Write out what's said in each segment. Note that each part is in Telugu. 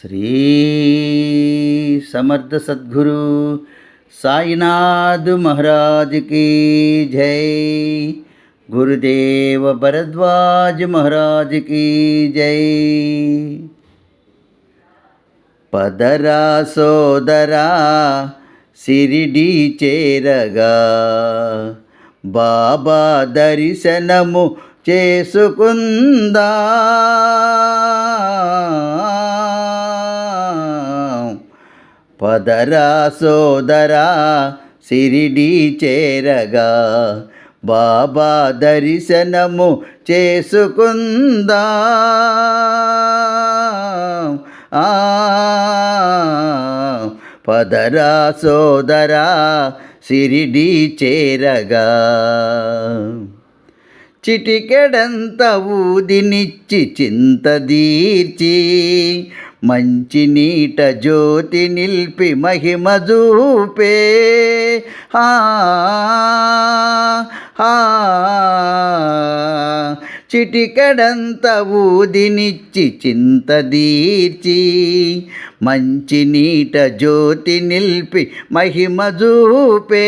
శ్రీ సమర్థ సద్గురు సాయినాథ్ మహారాజ్ की జై. గురుదేవ భరద్వాజ్ మహారాజ్ की జై. పదరా సోదరా సిరిడి చేరగా బాబా దర్శనము చేసుకుందా. పదరా సోదరా సిరిడి చేరగా. బాబా దర్శనము చేసుకుందా. ఆ పదరా సోదరా సిరిడి చేరగా. చిటికెడంత ఊదినిచ్చి చింతదీర్చి మంచి నీట జ్యోతి నిల్పి మహిమ చూపే హా హా చిటికెడంత ఊదినిచ్చి చింతదీర్చి మంచి నీట జ్యోతి నిల్పి మహిమ చూపే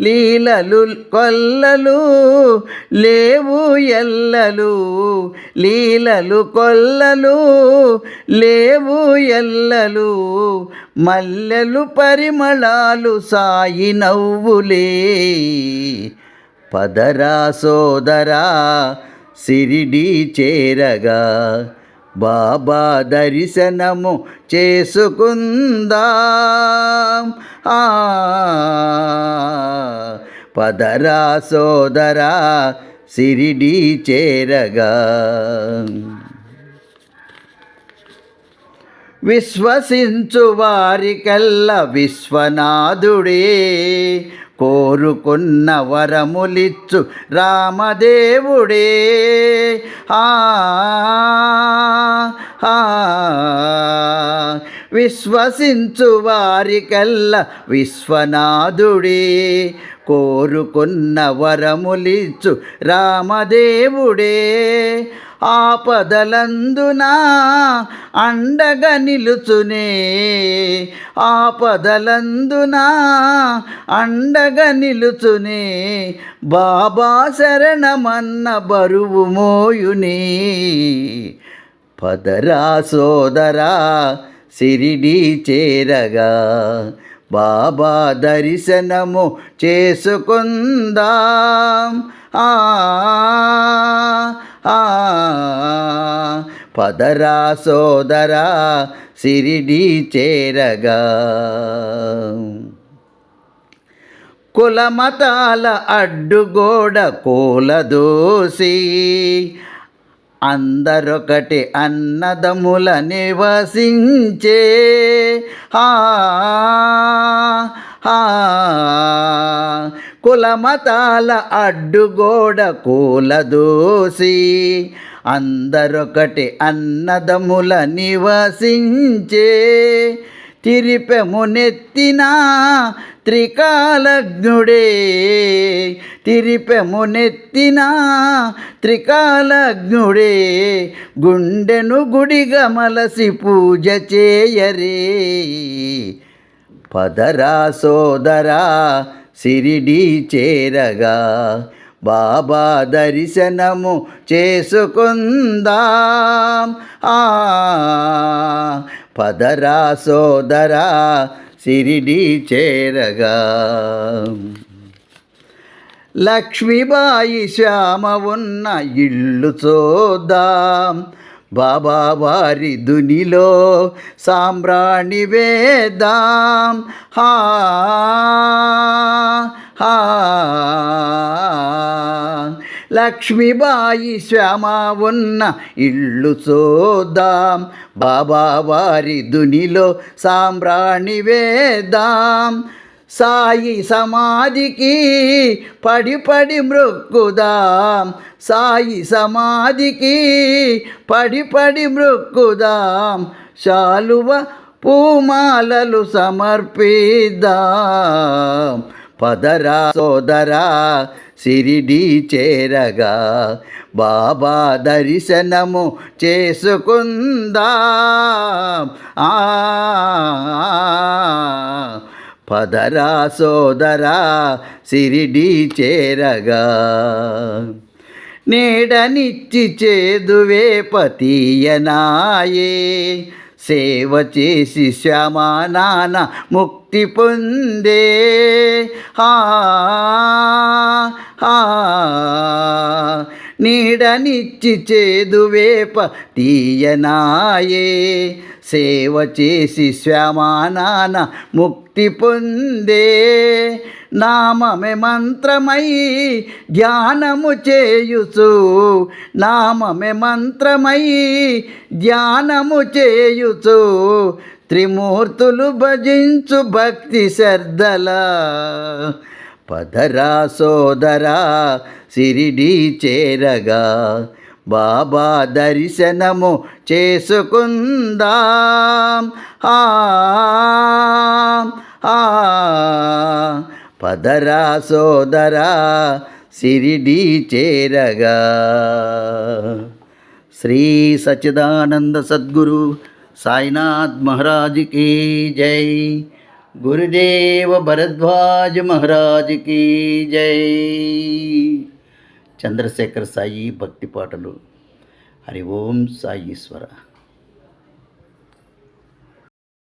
లీలలు కొల్లలు లేవు ఎల్లలు. లీలలు కొల్లలు లేవు ఎల్లలు. మల్లెలు పరిమళాలు సాయి నవ్వులే. పదరా సోదరా సిరిడి చేరగా. బాబా దర్శనము చేసుకుందాం. పదరా సోదరా సిరిడి చేరగా. విశ్వసించు వారికల్ల విశ్వనాథుడే కోరుకున్న వరములిచ్చు రామదేవుడే. ఆ ఆ విశ్వసించు వారికల్ల విశ్వనాథుడే. కోరుకున్న వరములిచ్చు రామదేవుడే. ఆపదలందునా అండగా నిలుచునే. ఆపదలందునా అండగా నిలుచునే. బాబా శరణమన్న బరువు మోయునే. పదరా సోదరా సిరిడి చేరగా. బాబా దర్శనము చేసుకుందాం. ఆ ఆ పదరా సోదరా సిరిడి చేరగా. కులమతాల అడ్డుగోడ కూలదోసి అందరొకటి అన్నదముల నివసించే. హా హా. కులమతాల అడ్డుగోడ కూలదోసి అందరొకటి అన్నదముల నివసించే. తిరిపెము నెత్తినా త్రికాలజ్ఞుడే తిరిపెమునెత్తిన త్రికాలజ్ఞుడే గుండెను గుడిగా మలసి పూజ చేయరే. పదరా సోదరా సిరిడి చేరగా బాబా దర్శనము చేసుకుందాం. ఆ పదరా సోదరా సిరిడి చేరగా. లక్ష్మీబాయి శ్యామ ఉన్న ఇళ్ళు చూద్దాం. బాబా వారి దునిలో సాంబ్రాణి వేదాం హా హా. లక్ష్మీబాయి శ్యామ ఉన్న ఇల్లు చూద్దాం. బాబా వారి దునిలో సాంబ్రాణి వేద్దాం. సాయి సమాధికి పడి పడి మృక్కుదాం. సాయి సమాధికి పడి పడి మృక్కుదాం. శాలువ పూమాలలు సమర్పిద్దాం. పదరా సోదరా సిరిడి చేరగా. బాబా దర్శనము చేసుకుందా. ఆ పదరా సోదరా సిరిడి చేరగా. నీడనిచ్చి చేదువే పతీయనాయే. సేవ చేసి శ్యామానాన ముక్తి పొందే హా హా. నీడనిచ్చి చేదువేప తీయనాయే. సేవ చేసి శ్యామానాన ముక్తి పొందే. నామమే మంత్రమై ధ్యానము చేయుచు. నామమే మంత్రమై ధ్యానము చేయుచు. త్రిమూర్తులు భజించు భక్తి శ్రద్ధలా. పదరా సోదరా సిరిడి చేరగా. బాబా దర్శనము చేసుకుందాం. ఆ ఆ పదరా సోదరా సిరిడి చేరగా. శ్రీ సచిదానంద సద్గురు సాయినాథ్ మహారాజ్ జై. గురుదేవ భరద్వాజ్ మహారాజ్ की జై. చంద్రశేఖర్ సాయి భక్తి పాటలు. హరి ఓం సాయి